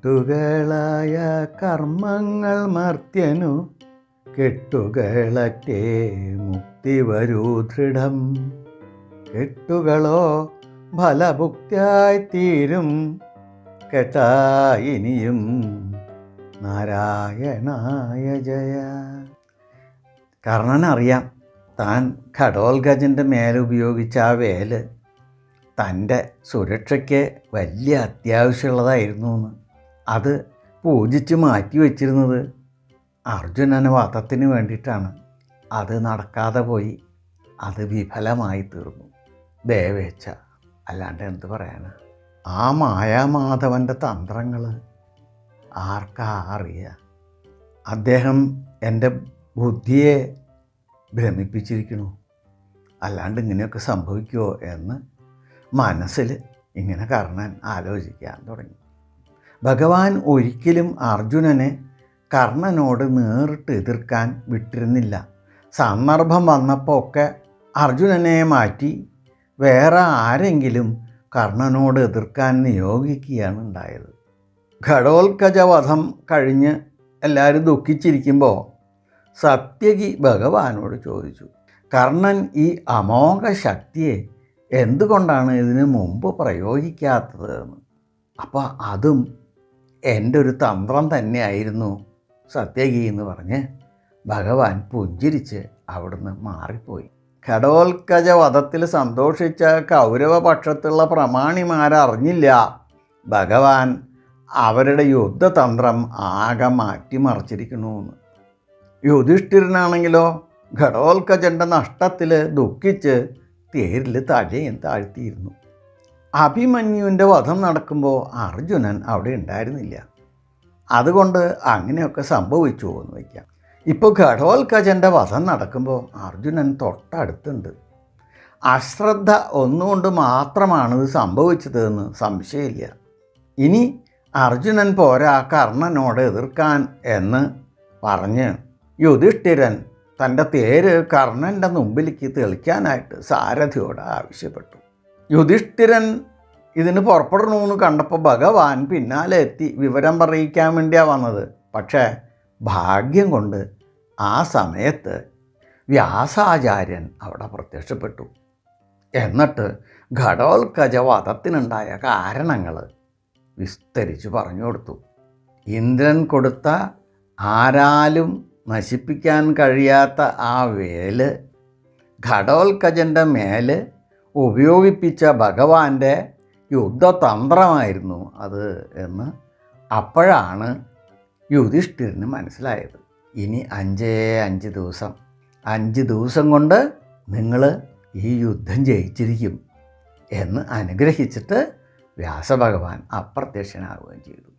കെട്ടുകളായ കർമ്മങ്ങൾ മർത്യനു കെട്ടുകളറ്റേ മുക്തി വരൂ ദൃഢം. കെട്ടുകളോ ഫലഭുക്തിയായി തീരും കേട്ടാ ഇനിയും നാരായണായ ജയ. കർണനറിയാം താൻ ഘടോൽഗജന്റെ മേലുപയോഗിച്ച ആ വേൽ തന്റെ സുരക്ഷയ്ക്ക് വലിയ അത്യാവശ്യമുള്ളതായിരുന്നു എന്ന്. അത് പൂജിച്ച് മാറ്റി വച്ചിരുന്നത്. അർജുനന് വധത്തിന് വേണ്ടിയിട്ടാണ്. അത് നടക്കാതെ പോയി. അത് വിഫലമായി തീർന്നു. ദേവേച്ഛ അല്ലാണ്ട് എന്ത് പറയാനാ? ആ മായാമാധവന്റെ തന്ത്രങ്ങൾ ആർക്കാ അറിയുക അദ്ദേഹം എന്റെ ബുദ്ധിയെ ഭ്രമിപ്പിച്ചിരിക്കണു. അല്ലാണ്ട് ഇങ്ങനെയൊക്കെ സംഭവിക്കുമോ എന്ന് മനസ്സിൽ ഇങ്ങനെ കർണൻ ആലോചിക്കാൻ തുടങ്ങി. ഭഗവാൻ ഒരിക്കലും അർജുനനെ കർണനോട് നേരിട്ട് എതിർക്കാൻ വിട്ടിരുന്നില്ല. സന്ദർഭം വന്നപ്പോൾ ഒക്കെ അർജുനനെ മാറ്റി വേറെ ആരെങ്കിലും കർണനോട് എതിർക്കാൻ നിയോഗിക്കുകയാണ് ഉണ്ടായത്. ഘടോത്കജവധം കഴിഞ്ഞ് എല്ലാവരും ദുഃഖിച്ചിരിക്കുമ്പോൾ സത്യകി ഭഗവാനോട് ചോദിച്ചു കർണൻ ഈ അമോഘ ശക്തിയെ എന്തുകൊണ്ടാണ് ഇതിനു മുമ്പ് പ്രയോഗിക്കാത്തത്? എന്ന്. അപ്പോൾ അതും എന്റെ ഒരു തന്ത്രം തന്നെയായിരുന്നു സത്യകി എന്ന് പറഞ്ഞ് ഭഗവാൻ പുഞ്ചിരിച്ച് അവിടുന്ന് മാറിപ്പോയി. ഘടോത്കജ വധത്തിൽ സന്തോഷിച്ച കൗരവപക്ഷത്തുള്ള പ്രമാണിമാരറിഞ്ഞില്ല. ഭഗവാൻ അവരുടെ യുദ്ധതന്ത്രം ആകെ മാറ്റിമറിച്ചിരിക്കണു എന്ന് യുധിഷ്ഠിരനാണെങ്കിലോ ഘടോത്കജന്റെ നഷ്ടത്തിൽ ദുഃഖിച്ച് തേരിൽ തലയും താഴ്ത്തിയിരുന്നു. അഭിമന്യുവിന്റെ വധം നടക്കുമ്പോൾ അർജുനൻ അവിടെ ഉണ്ടായിരുന്നില്ല. അതുകൊണ്ട് അങ്ങനെയൊക്കെ സംഭവിച്ചു എന്ന് വയ്ക്കാം. ഇപ്പോൾ ഘടോത്കജന്റെ വധം നടക്കുമ്പോൾ അർജുനൻ തൊട്ടടുത്തുണ്ട്. അശ്രദ്ധ ഒന്നുകൊണ്ട് മാത്രമാണ് ഇത് സംഭവിച്ചതെന്ന് സംശയമില്ല. ഇനി അർജുനൻ പോരാ കർണനോട് എതിർക്കാൻ എന്ന് പറഞ്ഞ് യുധിഷ്ഠിരൻ തന്റെ തേര് കർണന്റെ മുമ്പിലേക്ക് തെളിക്കാനായിട്ട് സാരഥിയോട് ആവശ്യപ്പെട്ടു. യുധിഷ്ഠിരൻ ഇതിന് പുറപ്പെടണമെന്ന് കണ്ടപ്പോൾ ഭഗവാൻ പിന്നാലെ എത്തി വിവരം പറയിക്കാൻ വേണ്ടിയാണ് വന്നത്. പക്ഷേ ഭാഗ്യം കൊണ്ട് ആ സമയത്ത് വ്യാസാചാര്യൻ അവിടെ പ്രത്യക്ഷപ്പെട്ടു. എന്നിട്ട് ഘടോത്കജ വധത്തിനുണ്ടായ കാരണങ്ങൾ വിസ്തരിച്ച് പറഞ്ഞു കൊടുത്തു. ഇന്ദ്രൻ കൊടുത്ത ആരാലും നശിപ്പിക്കാൻ കഴിയാത്ത ആ വേൽ ഘടോത്കജന്റെ മേൽ ഉപയോഗിപ്പിച്ച ഭഗവാന്റെ യുദ്ധതന്ത്രമായിരുന്നു അത് എന്ന് അപ്പോഴാണ് യുധിഷ്ഠിരന് മനസ്സിലായത്. ഇനി അഞ്ചേ അഞ്ച് ദിവസം. അഞ്ച് ദിവസം കൊണ്ട് നിങ്ങൾ ഈ യുദ്ധം ജയിച്ചിരിക്കും എന്ന് അനുഗ്രഹിച്ചിട്ട് വ്യാസഭഗവാൻ അപ്രത്യക്ഷനാവുകയും ചെയ്തു.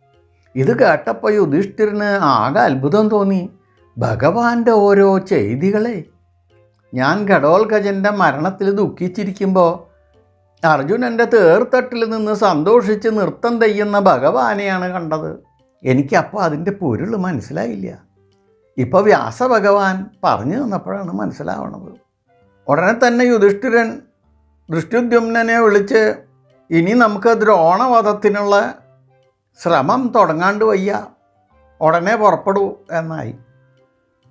ഇത് കേട്ടപ്പോൾ യുധിഷ്ഠിരന് ആകെ അത്ഭുതം തോന്നി. ഭഗവാന്റെ ഓരോ ചെയ്തികളെ ഞാൻ ഘടോൽഗജന്റെ മരണത്തിൽ ദുഃഖിച്ചിരിക്കുമ്പോൾ അർജുനന്റെ തേർത്തട്ടിൽ നിന്ന് സന്തോഷിച്ച് നൃത്തം തെയ്യുന്ന ഭഗവാനെയാണ് കണ്ടത്. എനിക്കപ്പോൾ അതിന്റെ പൊരുൾ മനസ്സിലായില്ല. ഇപ്പോൾ വ്യാസഭഗവാൻ പറഞ്ഞു തന്നപ്പോഴാണ് മനസ്സിലാവണത്. ഉടനെ തന്നെ യുധിഷ്ഠിരൻ ദൃഷ്ടിദ്യുമ്നെ വിളിച്ച് ഇനി നമുക്ക് ദ്രോണവധത്തിനുള്ള ശ്രമം തുടങ്ങാണ്ട് വയ്യ. ഉടനെ പുറപ്പെടൂ എന്നായി.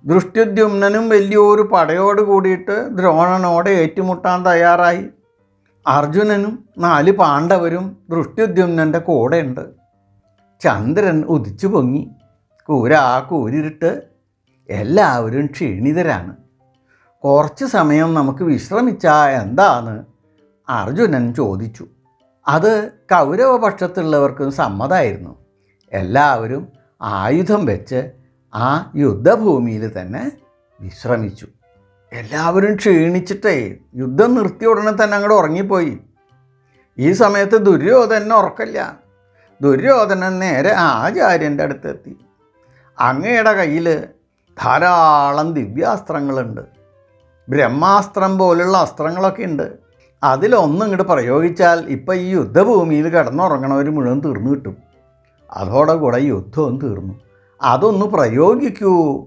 ദൃഷ്ടിദ്യുമ്നും വലിയൊരു പടയോട് കൂടിയിട്ട് ദ്രോണനോട് ഏറ്റുമുട്ടാൻ തയ്യാറായി. അർജുനനും നാല് പാണ്ഡവരും ദൃഷ്ടുദ്യുമ്നന്റെ കൂടെയുണ്ട്. ചന്ദ്രൻ ഉദിച്ചു പൊങ്ങി. കൂരാ കൂരിട്ട് എല്ലാവരും ക്ഷീണിതരാണ്. കുറച്ച് സമയം നമുക്ക് വിശ്രമിച്ചാൽ എന്താന്ന് അർജുനൻ ചോദിച്ചു. അത് കൗരവപക്ഷത്തുള്ളവർക്കും സമ്മതമായിരുന്നു എല്ലാവരും ആയുധം വെച്ച് ആ യുദ്ധഭൂമിയിൽ തന്നെ വിശ്രമിച്ചു. എല്ലാവരും ക്ഷീണിച്ചിട്ടേ യുദ്ധം നിർത്തിയ ഉടനെ തന്നെ അങ്ങോട്ട് ഉറങ്ങിപ്പോയി. ഈ സമയത്ത് ദുര്യോധന ഉറക്കല്ല ദുര്യോധനൻ നേരെ ആചാര്യന്റെ അടുത്തെത്തി. അങ്ങയുടെ കയ്യിൽ ധാരാളം ദിവ്യാസ്ത്രങ്ങളുണ്ട്. ബ്രഹ്മാസ്ത്രം പോലുള്ള അസ്ത്രങ്ങളൊക്കെ ഉണ്ട്. അതിലൊന്നും ഇങ്ങോട്ട് പ്രയോഗിച്ചാൽ ഇപ്പം ഈ യുദ്ധഭൂമിയിൽ കിടന്നുറങ്ങണവർ മുഴുവൻ തീർന്നു കിട്ടും. അതോടെ കൂടെ യുദ്ധവും തീർന്നു. അതൊന്ന് പ്രയോഗിക്കൂ.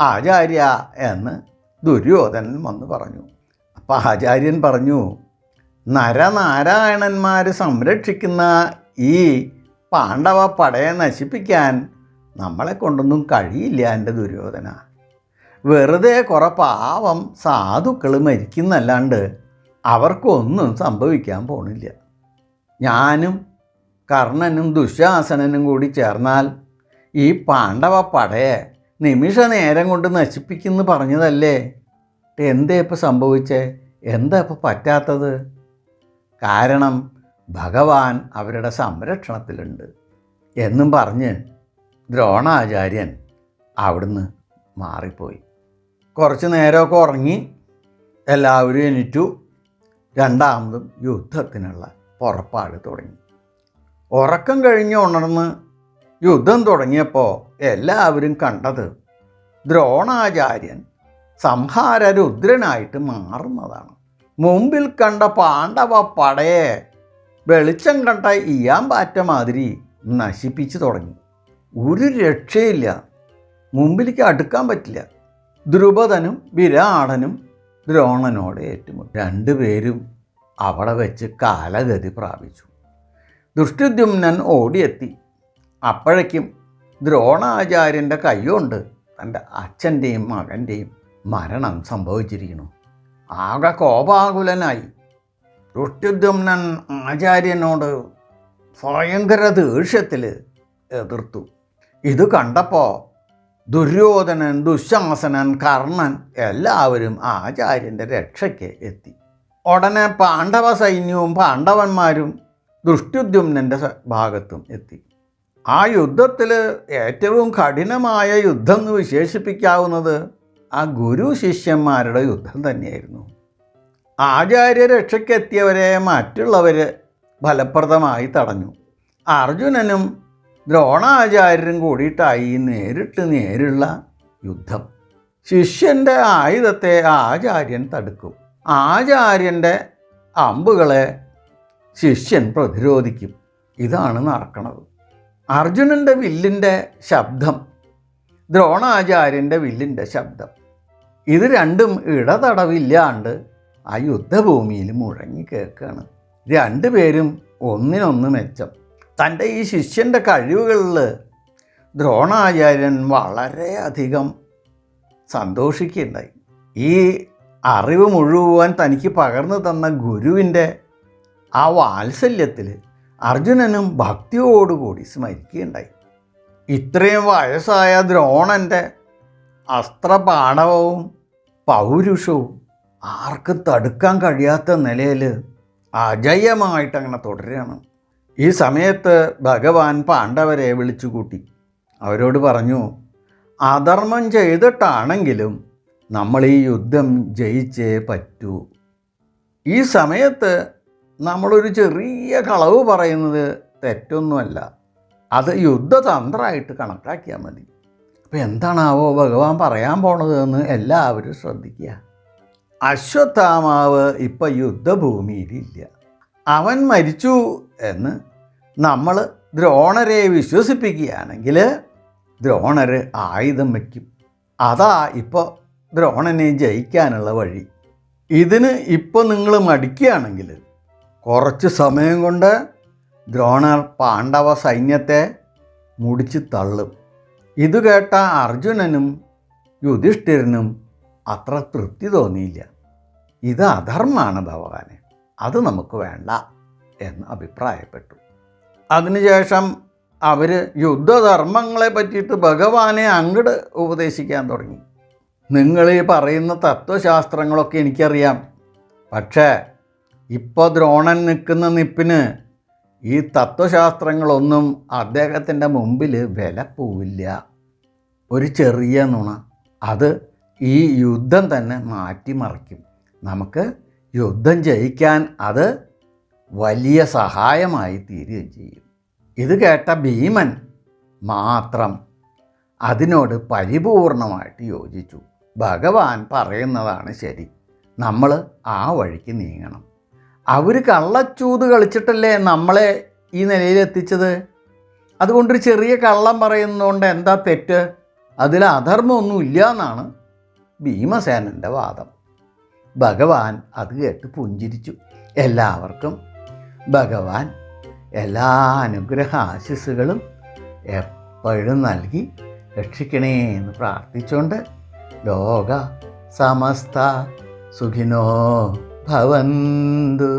ആചാര്യ എന്ന് ദുര്യോധനൻ വന്ന് പറഞ്ഞു. അപ്പം ആചാര്യൻ പറഞ്ഞു നരനാരായണന്മാർ സംരക്ഷിക്കുന്ന ഈ പാണ്ഡവ പടയെ നശിപ്പിക്കാൻ നമ്മളെ കൊണ്ടൊന്നും കഴിയില്ല എന്റെ ദുര്യോധന. വെറുതെ കുറെ പാവം സാധുക്കൾ മരിക്കുന്നല്ലാണ്ട് അവർക്കൊന്നും സംഭവിക്കാൻ പോണില്ല. ഞാനും കർണനും ദുശാസനനും കൂടി ചേർന്നാൽ ഈ പാണ്ഡവ പടയെ നിമിഷ നേരം കൊണ്ട് നശിപ്പിക്കുമെന്ന് പറഞ്ഞതല്ലേ? എന്തേ ഇപ്പം സംഭവിച്ചേ? എന്താ ഇപ്പം പറ്റാത്തത്? കാരണം ഭഗവാൻ അവരുടെ സംരക്ഷണത്തിലുണ്ട്. എന്നും പറഞ്ഞ് ദ്രോണാചാര്യൻ അവിടുന്ന് മാറിപ്പോയി. കുറച്ച് നേരമൊക്കെ ഉറങ്ങി എല്ലാവരും എണീറ്റു. രണ്ടാമതും യുദ്ധത്തിനുള്ള പുറപ്പാട് തുടങ്ങി. ഉറക്കം കഴിഞ്ഞ് ഉണർന്ന് യുദ്ധം തുടങ്ങിയപ്പോൾ എല്ലാവരും കണ്ടത് ദ്രോണാചാര്യൻ സംഹാരരുദ്രനായിട്ട് മാറുന്നതാണ്. മുമ്പിൽ കണ്ട പാണ്ഡവ പടയെ വെളിച്ചം കണ്ട ഇയാൻ പാറ്റ മാതിരി നശിപ്പിച്ചു തുടങ്ങി. ഒരു രക്ഷയില്ല. മുമ്പിലേക്ക് അടുക്കാൻ പറ്റില്ല. ദ്രുപദനും വിരാടനും ദ്രോണനോട് ഏറ്റുമുട്ടി. രണ്ടുപേരും അവിടെ വെച്ച് കാലഗതി പ്രാപിച്ചു. ദുഷ്ടുദ്യുമ്നൻ ഓടിയെത്തി. അപ്പോഴേക്കും ദ്രോണാചാര്യന്റെ കയ്യുണ്ട്. തന്റെ അച്ഛന്റെയും മകന്റെയും മരണം സംഭവിച്ചിരിക്കുന്നു. ആകെ കോപാകുലനായി. ദുഷ്ടുദ്യുമ്നൻ ആചാര്യനോട് ഭയങ്കര ദേഷ്യത്തിൽ എതിർത്തു. ഇത് കണ്ടപ്പോൾ ദുര്യോധനൻ ദുശ്ശാസനൻ കർണൻ എല്ലാവരും ആചാര്യന്റെ രക്ഷയ്ക്ക് എത്തി. ഉടനെ പാണ്ഡവ സൈന്യവും പാണ്ഡവന്മാരും ദൃഷ്ടുദ്യുംനന്റെ ഭാഗത്തും എത്തി. ആ യുദ്ധത്തിൽ ഏറ്റവും കഠിനമായ യുദ്ധം എന്ന് വിശേഷിപ്പിക്കാവുന്നത് ആ ഗുരു ശിഷ്യന്മാരുടെ യുദ്ധം തന്നെയായിരുന്നു. ആചാര്യ രക്ഷയ്ക്കെത്തിയവരെ മറ്റുള്ളവർ ഫലപ്രദമായി തടഞ്ഞു. അർജുനനും ദ്രോണാചാര്യരും കൂടിയിട്ടായി നേരിട്ട് നേരിള്ള യുദ്ധം. ശിഷ്യന്റെ ആയുധത്തെ ആചാര്യൻ തടുക്കും. ആചാര്യന്റെ അമ്പുകളെ ശിഷ്യൻ പ്രതിരോധിക്കും. ഇതാണ് നടക്കുന്നത് അർജുനന്റെ വില്ലിന്റെ ശബ്ദം ദ്രോണാചാര്യന്റെ വില്ലിന്റെ ശബ്ദം. ഇത് രണ്ടും ഇടതടവില്ലാണ്ട് ആ യുദ്ധഭൂമിയിൽ മുഴങ്ങി കേൾക്കുകയാണ് രണ്ടുപേരും ഒന്നിനൊന്ന് മെച്ചം. തന്റെ ഈ ശിഷ്യന്റെ കഴിവുകളിൽ ദ്രോണാചാര്യൻ വളരെയധികം സന്തോഷിക്കുകയുണ്ടായി. ഈ അറിവ് മുഴുവൻ തനിക്ക് പകർന്നു തന്ന ഗുരുവിന്റെ ആ വാത്സല്യത്തിൽ അർജുനനും ഭക്തിയോടുകൂടി സ്മരിക്കുകയുണ്ടായി. ഇത്രയും വയസ്സായ ദ്രോണന്റെ അസ്ത്രപാണവവും പൗരുഷവും ആർക്കും തടുക്കാൻ കഴിയാത്ത നിലയിൽ അജയമായിട്ട് അങ്ങനെ തുടരുകയാണ്. ഈ സമയത്ത് ഭഗവാൻ പാണ്ഡവരെ വിളിച്ചുകൂട്ടി. അവരോട് പറഞ്ഞു അധർമ്മം ചെയ്തിട്ടാണെങ്കിലും നമ്മൾ ഈ യുദ്ധം ജയിച്ചേ പറ്റൂ. ഈ സമയത്ത് നമ്മളൊരു ചെറിയ കളവ് പറയുന്നത് തെറ്റൊന്നുമല്ല. അത് യുദ്ധതന്ത്രമായിട്ട് കണക്കാക്കിയാൽ മതി. അപ്പോൾ എന്താണാവോ ഭഗവാൻ പറയാൻ പോണത് എന്ന് എല്ലാവരും ശ്രദ്ധിക്കുക. അശ്വത്ഥാമാവ് ഇപ്പം യുദ്ധഭൂമിയിലില്ല അവൻ മരിച്ചു എന്ന് നമ്മൾ ദ്രോണരെ വിശ്വസിപ്പിക്കുകയാണെങ്കിൽ ദ്രോണർ ആയുധം വയ്ക്കും അതാ ഇപ്പോൾ ദ്രോണനെ ജയിക്കാനുള്ള വഴി. ഇതിന് ഇപ്പോൾ നിങ്ങൾ മടിക്കുകയാണെങ്കിൽ കുറച്ച് സമയം കൊണ്ട് ദ്രോണർ പാണ്ഡവ സൈന്യത്തെ മുടിച്ച് തള്ളും. ഇത് കേട്ട അർജുനനും യുധിഷ്ഠിരനും അത്ര തൃപ്തി തോന്നിയില്ല. ഇത് അധർമ്മമാണ് ഭഗവാനെ അത് നമുക്ക് വേണ്ട എന്ന് അഭിപ്രായപ്പെട്ടു. അതിനുശേഷം അവർ യുദ്ധധർമ്മങ്ങളെ പറ്റിയിട്ട് ഭഗവാനെ അങ്ങട് ഉപദേശിക്കാൻ തുടങ്ങി. നിങ്ങൾ ഈ പറയുന്ന തത്വശാസ്ത്രങ്ങളൊക്കെ എനിക്കറിയാം. പക്ഷേ ഇപ്പോൾ ദ്രോണൻ നിൽക്കുന്ന നിപ്പിന് ഈ തത്വശാസ്ത്രങ്ങളൊന്നും അദ്ദേഹത്തിന്റെ മുമ്പിൽ വില പോവില്ല. ഒരു ചെറിയ നുണ. അത് ഈ യുദ്ധം തന്നെ മാറ്റിമറിക്കും. നമുക്ക് യുദ്ധം ജയിക്കാൻ അത് വലിയ സഹായമായി തീരുകയും ചെയ്യും. ഇത് കേട്ട ഭീമൻ മാത്രം അതിനോട് പരിപൂർണമായിട്ട് യോജിച്ചു. ഭഗവാൻ പറയുന്നതാണ് ശരി. നമ്മൾ ആ വഴിക്ക് നീങ്ങണം. അവർ കള്ളച്ചൂത് കളിച്ചിട്ടല്ലേ നമ്മളെ ഈ നിലയിൽ എത്തിച്ചത് അതുകൊണ്ടൊരു ചെറിയ കള്ളം പറയുന്നതുകൊണ്ട് എന്താ തെറ്റ്? അതിൽ അധർമ്മമൊന്നുമില്ല എന്നാണ് ഭീമസേനന്റെ വാദം. ഭഗവാൻ അത് കേട്ട് പുഞ്ചിരിച്ചു. എല്ലാവർക്കും ഭഗവാൻ എല്ലാ അനുഗ്രഹ ആശിസ്സുകളും എപ്പോഴും നൽകി രക്ഷിക്കണേ എന്ന് പ്രാർത്ഥിച്ചുകൊണ്ട് ലോക സമസ്ത സുഖിനോ. ಭವಂದು